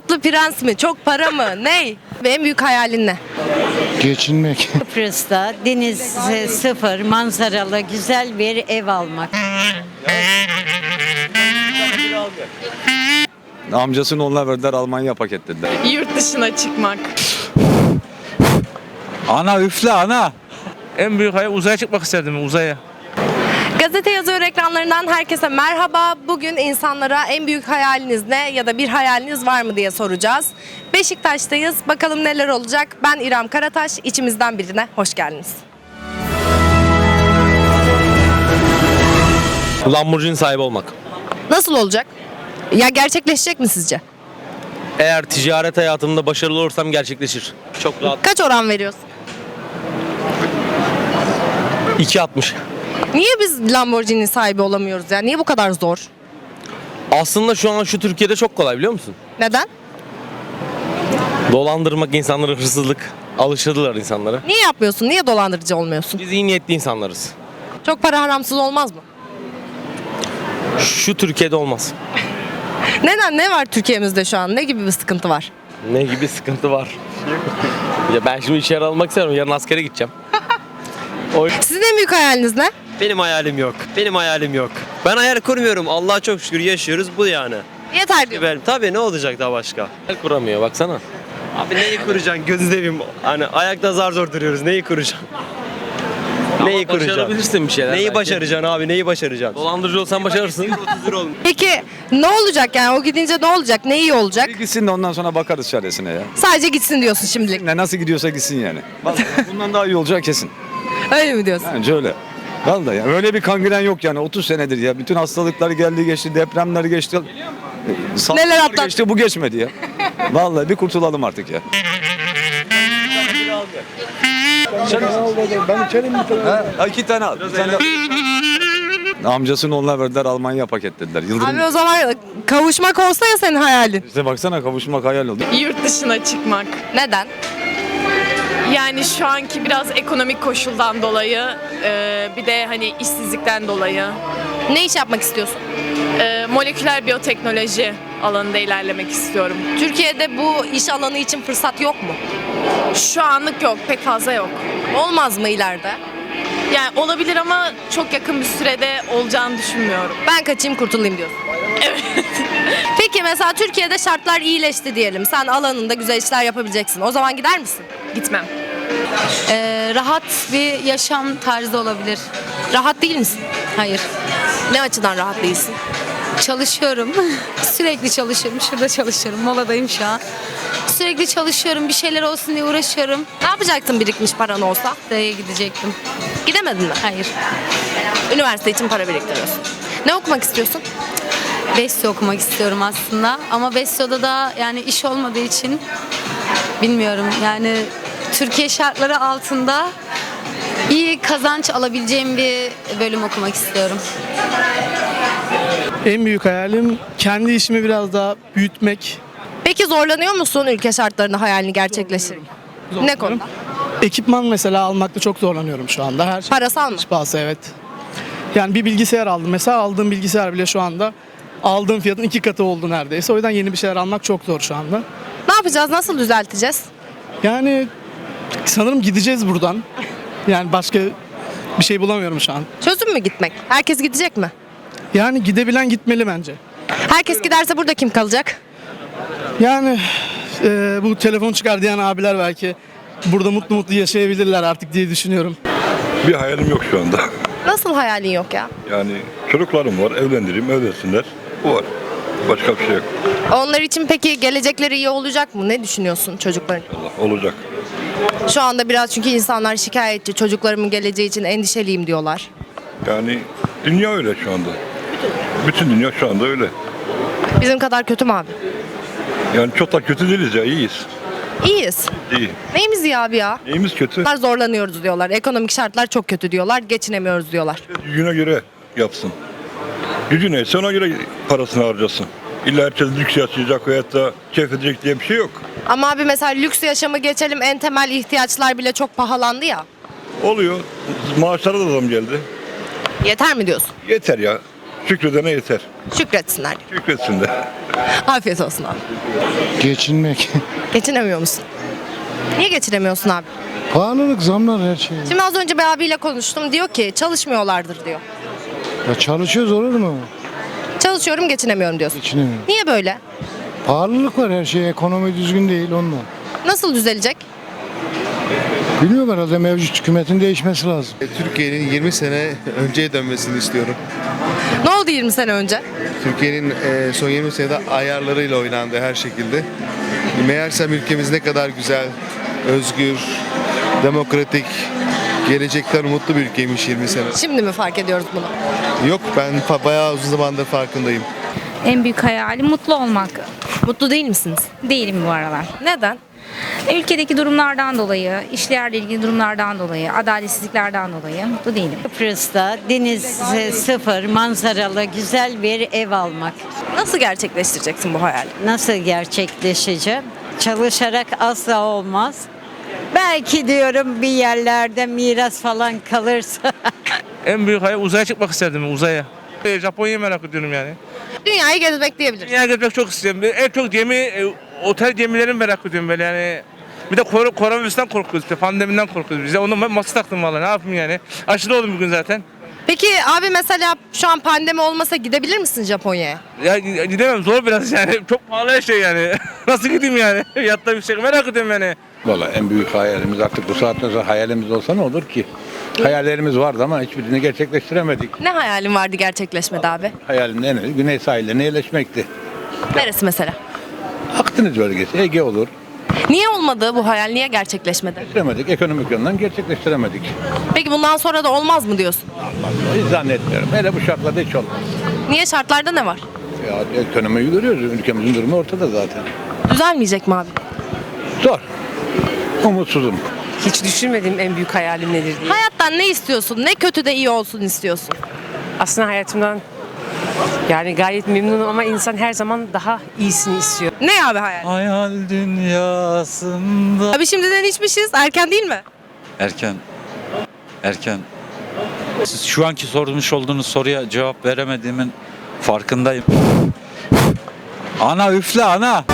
tatlı prens mi? Çok para mı? Ney? Ve en büyük hayalin ne? Geçinmek. Kıbrıs'ta deniz sıfır, manzaralı güzel bir ev almak. Amcasının onunla verdiler Almanya paketlediler. Yurt dışına çıkmak. Ana üfle ana. En büyük hayal uzaya çıkmak isterdim uzaya. Gazete yazıyor ekranlarından herkese merhaba. Bugün insanlara en büyük hayaliniz ne ya da bir hayaliniz var mı diye soracağız. Beşiktaş'tayız. Bakalım neler olacak. Ben İrem Karataş. İçimizden birine hoş geldiniz. Lamborghini sahibi olmak. Nasıl olacak? Ya gerçekleşecek mi sizce? Eğer ticaret hayatımda başarılı olursam gerçekleşir. Çok rahat. Kaç oran veriyorsun? 2.60. Niye biz Lamborghini sahibi olamıyoruz ya? Niye bu kadar zor? Aslında şu an şu Türkiye'de çok kolay biliyor musun? Neden? Dolandırmak insanları hırsızlık. Alıştırdılar insanları. Niye yapmıyorsun? Niye dolandırıcı olmuyorsun? Biz iyi niyetli insanlarız. Çok para haramsız olmaz mı? Şu Türkiye'de olmaz. Neden? Ne var Türkiye'mizde şu an? Ne gibi bir sıkıntı var? Ne gibi sıkıntı var. ya ben şimdi içeri almak istiyorum. Yarın askere gideceğim. Sizin en büyük hayaliniz ne? Benim hayalim yok. Benim hayalim yok. Ben hayal kurmuyorum. Allah'a çok şükür yaşıyoruz bu yani. Yeter diyor. Ben, tabii ne olacak daha başka? El kuramıyor baksana. Abi neyi kuracaksın gözü seveyim. Hani ayakta zar zor duruyoruz. Neyi kuracaksın? neyi Ama kuracaksın? Başarabilirsin bir şeyler. Neyi belki. başaracaksın abi? Neyi başaracaksın? Dolandırıcı olsan başarırsın. 30 lira olmuş. Peki ne olacak yani? O gidince ne olacak? Ne iyi olacak? Bir gitsin de ondan sonra bakarız çaresine ya. Sadece gitsin diyorsun şimdilik. Ne nasıl gidiyorsa gitsin yani. Vallahi bundan daha iyi olacak kesin. Öyle mi diyorsun? Bence öyle. Vallahi ya öyle bir kangren yok yani 30 senedir ya. Bütün hastalıklar geldi geçti, depremler geçti. salgınlar Neler atlattı? geçti bu geçmedi ya. Vallahi bir kurtulalım artık ya. ben içerim bir tane. Ha, iki tane al. Bir tane al. Amcasının onunla verdiler Almanya paketlediler. Yıldırım. Abi o zaman kavuşmak olsa ya senin hayalin. İşte baksana kavuşmak hayal oldu. Yurt dışına çıkmak. Neden? Yani şu anki biraz ekonomik koşuldan dolayı e, bir de hani işsizlikten dolayı Ne iş yapmak istiyorsun? e, moleküler biyoteknoloji alanında ilerlemek istiyorum. Türkiye'de bu iş alanı için fırsat yok mu? Şu anlık yok, pek fazla yok. Olmaz mı ileride? Yani olabilir ama çok yakın bir sürede olacağını düşünmüyorum. Ben kaçayım kurtulayım diyorsun. Evet. Peki mesela Türkiye'de şartlar iyileşti diyelim. Sen alanında güzel işler yapabileceksin. O zaman gider misin? Gitmem. Ee, rahat bir yaşam tarzı olabilir. Rahat değil misin? Hayır. Ne açıdan rahat değilsin? Çalışıyorum. Sürekli çalışıyorum. Şurada çalışıyorum. Moladayım şu an. Sürekli çalışıyorum. Bir şeyler olsun diye uğraşıyorum. Ne yapacaktın birikmiş paran olsa? Daya gidecektim. Gidemedin mi? Hayır. Üniversite için para biriktiriyorsun. Ne okumak istiyorsun? Besyo okumak istiyorum aslında. Ama Besyo'da da yani iş olmadığı için bilmiyorum. Yani Türkiye şartları altında iyi kazanç alabileceğim bir bölüm okumak istiyorum. En büyük hayalim kendi işimi biraz daha büyütmek. Peki zorlanıyor musun ülke şartlarında hayalini gerçekleştirmek? Ne konuda? Ekipman mesela almakta çok zorlanıyorum şu anda. Her şey Parasal mı? pahası evet. Yani bir bilgisayar aldım. Mesela aldığım bilgisayar bile şu anda aldığım fiyatın iki katı oldu neredeyse. O yüzden yeni bir şeyler almak çok zor şu anda. Ne yapacağız? Nasıl düzelteceğiz? Yani sanırım gideceğiz buradan. Yani başka bir şey bulamıyorum şu an. Çözüm mü gitmek? Herkes gidecek mi? Yani gidebilen gitmeli bence. Herkes giderse burada kim kalacak? Yani e, bu telefon çıkar diyen abiler belki burada mutlu mutlu yaşayabilirler artık diye düşünüyorum. Bir hayalim yok şu anda. Nasıl hayalin yok ya? Yani çocuklarım var, evlendireyim, evlensinler. Bu var. Başka bir şey yok. Onlar için peki gelecekleri iyi olacak mı? Ne düşünüyorsun çocukların? Allah olacak. Şu anda biraz çünkü insanlar şikayetçi. Çocuklarımın geleceği için endişeliyim diyorlar. Yani dünya öyle şu anda. Bütün dünya şu anda öyle. Bizim kadar kötü mü abi? Yani çok da kötü değiliz ya, iyiyiz. İyiyiz. İyi. Neyimiz iyi abi ya? Neyimiz kötü? Zorlanıyoruz diyorlar. Ekonomik şartlar çok kötü diyorlar. Geçinemiyoruz diyorlar. Gücüne göre yapsın. Gücü neyse ona göre parasını harcasın. İlla lüks yaşayacak veyahut da keyif edecek diye bir şey yok. Ama abi mesela lüks yaşamı geçelim en temel ihtiyaçlar bile çok pahalandı ya. Oluyor. Maaşlara da zam geldi. Yeter mi diyorsun? Yeter ya. Şükredene yeter. Şükretsinler. Şükretsin de. Afiyet olsun abi. Geçinmek. Geçinemiyor musun? Niye geçinemiyorsun abi? Pahalılık, zamlar her şey. Şimdi az önce bir abiyle konuştum. Diyor ki çalışmıyorlardır diyor. Ya çalışıyoruz olur mu? Çalışıyorum geçinemiyorum diyorsun. Geçinemiyorum. Niye böyle? Pahalılık var her şey. Ekonomi düzgün değil ondan. Nasıl düzelecek? Bilmiyorum herhalde mevcut hükümetin değişmesi lazım. Türkiye'nin 20 sene önceye dönmesini istiyorum. Ne oldu 20 sene önce? Türkiye'nin e, son 20 senede ayarlarıyla oynandı her şekilde. Meğersem ülkemiz ne kadar güzel, özgür, demokratik, gelecekten umutlu bir ülkeymiş 20 sene. Şimdi mi fark ediyoruz bunu? Yok ben bayağı uzun zamandır farkındayım. En büyük hayalim mutlu olmak. Mutlu değil misiniz? Değilim bu aralar. Neden? Ülkedeki durumlardan dolayı, işlerle ilgili durumlardan dolayı, adaletsizliklerden dolayı mutlu değilim. Kıbrıs'ta deniz sıfır, manzaralı güzel bir ev almak. Nasıl gerçekleştireceksin bu hayali? Nasıl gerçekleşeceğim? Çalışarak asla olmaz. Belki diyorum bir yerlerde miras falan kalırsa. En büyük hayal uzaya çıkmak isterdim uzaya. E, Japonya'yı merak ediyorum yani. Dünyayı gezmek diyebiliriz. Dünyaya gezmek çok istiyorum. En çok gemi, e, otel gemilerini merak ediyorum böyle yani. Bir de kor koronavirüsten korkuyoruz işte, pandemiden korkuyoruz biz. de. Onu maske taktım vallahi ne yapayım yani. Aşılı oldum bugün zaten. Peki abi mesela şu an pandemi olmasa gidebilir misin Japonya'ya? Ya gidemem zor biraz yani. Çok pahalı her şey yani. Nasıl gideyim yani? Yatta bir şey merak ediyorum yani. Valla en büyük hayalimiz artık bu saatten sonra hayalimiz olsa ne olur ki? Hayallerimiz vardı ama hiçbirini gerçekleştiremedik. Ne hayalin vardı gerçekleşmedi abi? Hayalin en önemli güney sahillerine yerleşmekti. Neresi mesela? Akdeniz bölgesi, Ege olur. Niye olmadı bu hayal? Niye gerçekleşmedi? Gerçekleştiremedik, ekonomik yönden gerçekleştiremedik. Peki bundan sonra da olmaz mı diyorsun? Hiç zannetmiyorum. Hele bu şartlarda hiç olmaz. Niye şartlarda ne var? Ya ekonomiyi görüyoruz. Ülkemizin durumu ortada zaten. Düzelmeyecek mi abi? Zor. Umutsuzum. Hiç düşünmediğim en büyük hayalim nedir diye. Hayattan ne istiyorsun? Ne kötü de iyi olsun istiyorsun? Aslında hayatımdan yani gayet memnunum ama insan her zaman daha iyisini istiyor. Ne abi hayal? Hayal dünyasında. Abi şimdiden içmişiz. Erken değil mi? Erken. Erken. Siz şu anki sormuş olduğunuz soruya cevap veremediğimin farkındayım. Ana üfle ana.